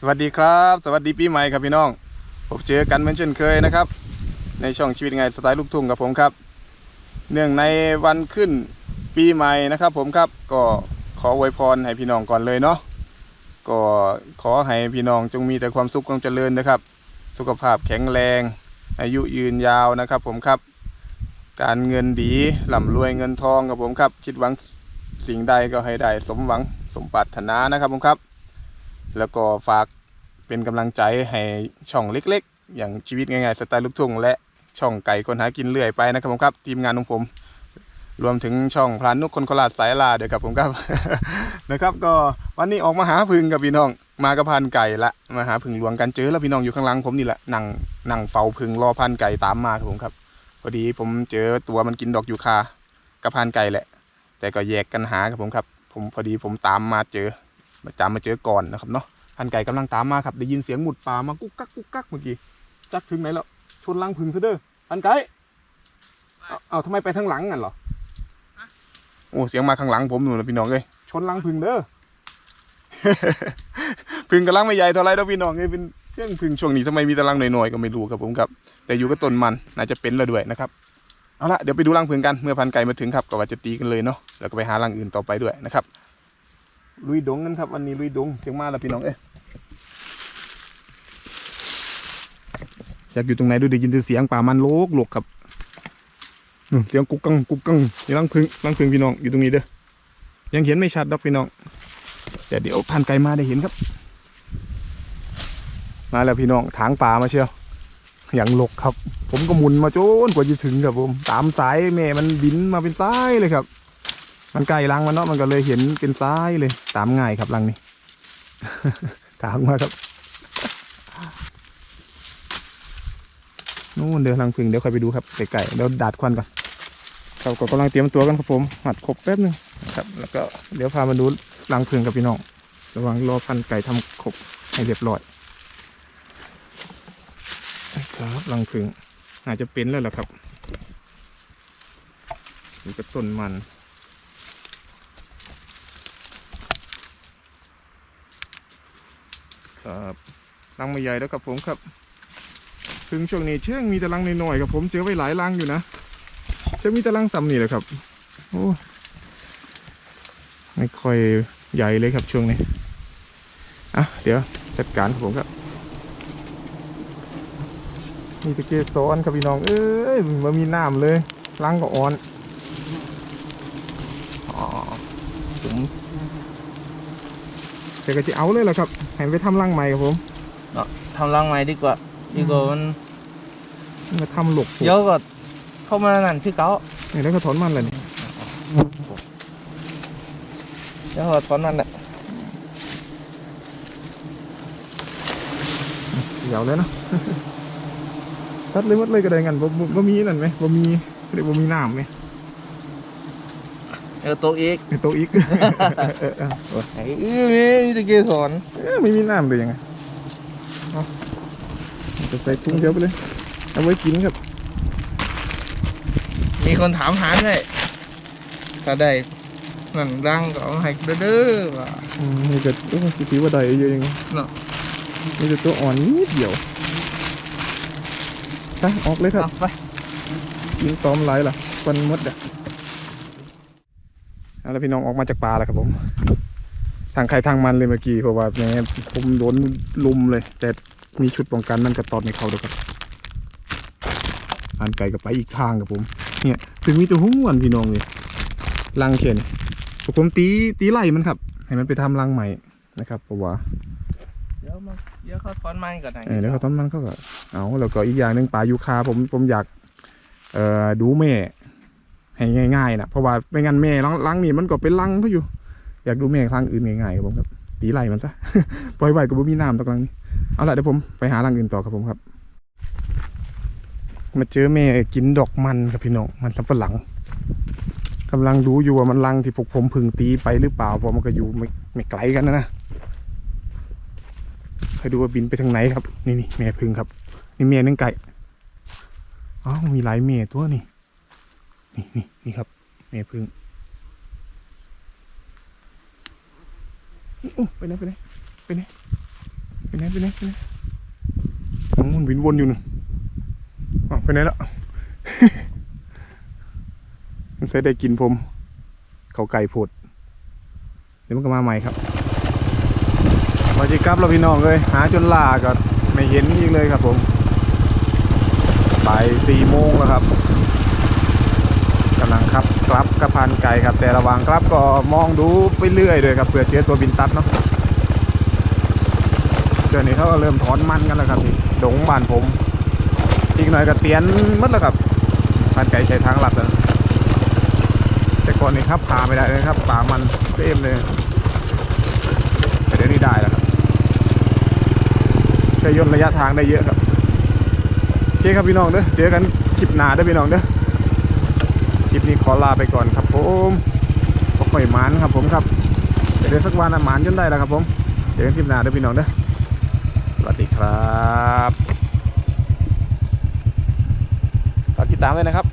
สวัสดีครับ สวัสดีปีใหม่ครับพี่น้องพบเจอกันเหมือนเช่นเคยนะครับ ในช่องชีวิตไงสไตล์ลูกทุ่งกับผมครับ เนื่องในวันขึ้นปีใหม่นะครับ ผมครับก็ขออวยพรให้พี่น้องก่อนเลยเนาะก็ขอให้พี่น้องจงมีแต่ความสุขความเจริญนะครับ สุขภาพแข็งแรง อายุยืนยาวนะครับ ผมครับ การเงินดีร่ำรวยเงินทองครับผมครับ คิดหวังสิ่งใดก็ให้ได้สมหวังสมปรารถนานะครับผมครับ แล้วก็ฝากเป็นกำลังใจให้ช่องเล็กๆ อย่างชีวิตง่ายๆสไตล์ลูกทุ่งและช่องไก่คนหากินเรื่อยไปนะครับผมครับ ทีมงานของผม รวมถึงช่องพลานนุกคนโคราชสายลาเดี๋ยวครับผมครับ นะครับ ก็วันนี้ออกมาหาพึ่งกับพี่น้อง มากับพันไก่ละมาหาพึ่งหลวงกันเจอแล้วพี่น้องอยู่ข้างหลังผมนี่แหละนั่งนั่งเฝ้าพึ่งรอพันไก่ตามมาครับผมครับพอดีผมเจอตัวมันกินดอกยูคากับพันไก่แหละ แต่ก็แยกกันหาครับผมครับ ผมพอดีผมตามมาเจอ มาจำมาเจอก่อนนะครับเนาะพันไก่กำลังตามมาครับได้ยินเสียงหมุดป่ามากุ๊กกักกุ๊กกักเมื่อกี้จักถึงไหนแล้วชนลังพึงซะเด้อพันไก่เอาเอทำไมไปทางหลังกันเหรอโอ้เสียงมาข้างหลังผมหนูนะพี่น้องเอ้ยชนลังพึงเด้อพึงกำลังไม่ใหญ่เท่าไรเด้อพี่น้องเอ้ยเป็นเชื่องพึงช่วงนี้ทำไมมีตะลังหน่อยๆก็ไม่รู้ครับผมครับ แต่อยู่กับต้นมันน่าจะเป็นแล้วด้วยนะครับเอาละเดี๋ยวไปดูรังพึงกันเมื่อพันไก่มาถึงครับก็ว่าจะตีกันเลยเนาะแล้วก็ไปหารังอื่นต่อไปด้วยนะครับ ลุยดงกันครับวันนี้ลุยดงเสียงมาแล้วพี่น้องเอ้ยอยากอยู่ตรงไหนดูได้ยินเสียงป่ามันโลกโลกครับเสียงกุกกังกุกกังนี่รังพึ่งรังพึ่งพี่น้องอยู่ตรงนี้เด้อยังเห็นไม่ชัดดอกพี่น้องแต่เดี๋ยวพันไกลมาได้เห็นครับ มาแล้วพี่น้องถางป่ามาเชียวอย่างหลกครับ ผมก็หมุนมาโจนกว่าจะถึงครับผม ตามสายแม่มันบินมาเป็นซ้ายเลยครับ มันไกลรังมันเนาะมันก็เลยเห็นเป็นซ้ายเลย ตามง่ายครับรังนี้ ถางมาครับนู่นเดินลังพึ่งเดี๋ยวค่อยไปดูครับไก่ๆเดี๋ยวดาดควันก่อนเราก็กำลังเตรียมตัวกันครับผมหัดครบแป๊บนึงครับแล้วก็เดี๋ยวพามาดูลังพึ่งกับพี่น้องระวังรอพันไก่ทำครบให้เรียบร้อยครับลังพึ่งอาจจะเป็นแล้วล่ะครับนี่ก็ต้นมัน รังไม่ใหญ่แล้วครับผมครับ ถึงช่วงนี้เชื่องมีแต่ลังน้อยๆครับผมเจอไว้หลายลังอยู่นะเชื่อมีแต่ลังซ้ำนี่แหละครับ โอ้ไม่ค่อยใหญ่เลยครับช่วงนี้อะเดี๋ยวจัดการครับผมครับมีตะเกียบซ้อนครับพี่น้องเอ้ยมันมีน้ำเลยลังก็อ่อนอ๋อผม แต่ก็จะเอาเลยแหละครับให้ไปทำรังใหม่ครับผมทำรังใหม่ดีกว่าดีกว่ามันมาทำหลกเดี๋ยวก็เข้ามานั่นที่เก่านี่แล้วก็ถอนมันเลยนี่เดี๋ยวก็ตอนนั้นแหละเดี๋ยวเลยเนาะตัดเลยหมดเลยก็ได้งั้นบ่บ่บ่มีนั่นไหมบ่มีเรียกบ่มีน้ำไหม เออตัวอีกในโต๊ะอีกเออเออเออไอ้เอ้ยมีตะเกียบสอนเอ้ยไม่มีน้ำเลยยังไงเอาจะใส่ถุงเดียวไปเลย เอาไว้กินครับ มีคนถามหาเลยถ้าได้นั่นรังก็เอาให้เด้อๆว่า อืมนี่ก็โอ้ยถือว่าได้เยอะยังไงเนาะนี่จะตัวอ่อนนิดเดียวไปออกเลยครับเอาไป ยิงตอมไหลายล่ะควันหมดอะเอา แล้วพี่น้องออกมาจากป่าแล้วครับผม ทางใครทางมันเลยเมื่อกี้เพราะว่าแหม่ผมโดนลุมเลย แต่มีชุดป้องกันมันกระตอดในเขาด้วยครับอันไก่ก็ไปอีกทางครับผม เนี่ยถึงมีตัวหุ้งวันพี่น้องเลยรังเข็นผมตีตีไล่มันครับให้มันไปทำรังใหม่นะครับเพราะว่าเดี๋ยวมาเดี๋ยวเขาถอนไม้ก่อนนะเออแล้วเขาต้นมันเขาก็เอาแล้วก็อีกอย่างหนึ่งปลายูคาผมผมอยากเอ่อดูแม่ ให้ง่ายๆนะเพราะว่าไม่งั้นแม่ลังลังนี่มันก็เป็นลังเขาอยู่ อยากดูแม่ลังอื่นง่ายๆครับผมครับ ตีไหลมันซะปล่อยไว้ก็บ่มีน้ำตกลังนี้เอาละเดี๋ยวผมไปหาลังอื่นต่อครับผมครับ มาเจอแม่กินดอกมันครับพี่น้องมันสับปะหลังกำลังดูอยู่ว่ามันลังที่พวกผมพึ่งตีไปหรือเปล่าเพราะมันก็อยู่ไม่ไม่ไกลกันนะนะคอยดูว่าบินไปทางไหนครับ นี่นี่แม่พึ่งครับ นี่แม่นึ่งไก่อ้าวมีหลายแม่ตัวนี่ นี่นี่นี่ครับแม่พึ่งโอ้ไปไหนไปไหนไปไหนไปไหนไปไหนไปไหนอ๋อมันวินวนอยู่นู่อ๋อไปไหนแล้วมันใส่ได้กินผม เขาไก่ผดเดี๋ยวมันก็มาใหม่ครับมาจิกลับเราพี่น้องเลยหาจนลาก็ไม่เห็นอีกเลยครับผมบ่ายสี่โมงแล้วครับำลังขับกลับกระพานไก่ครับ แต่ระหว่างกลับก็มองดูไปเรื่อยเลยครับเผื่อเจอตัวบินตัดเนาะเดี๋ยวนี้เขาก็เริ่มถอนมันกันแล้วครับนี่ดงบ้านผม อีกหน่อยก็เตียนมัดแล้วครับพานไก่ใช้ทางหลัดแล้วแต่ก่อนนี่ครับผ่าไม่ได้เลยครับป่ามันเต็มเลยแต่เดี๋ยวนี้ได้แล้วครับจะย่นระยะทางได้เยอะครับโอเคครับพี่น้องเด้อเจอกันคลิปหน้าเด้อพี่น้องเด้อ นี้ขอลาไปก่อนครับผมก็ค่อยหมานครับผมครับเดี๋ยวสักวันหมานจนได้แล้วครับผม เดี๋ยวคลิปหน้าเด้อพี่น้องเด้อสวัสดีครับฝากติดตามด้วยนะครับ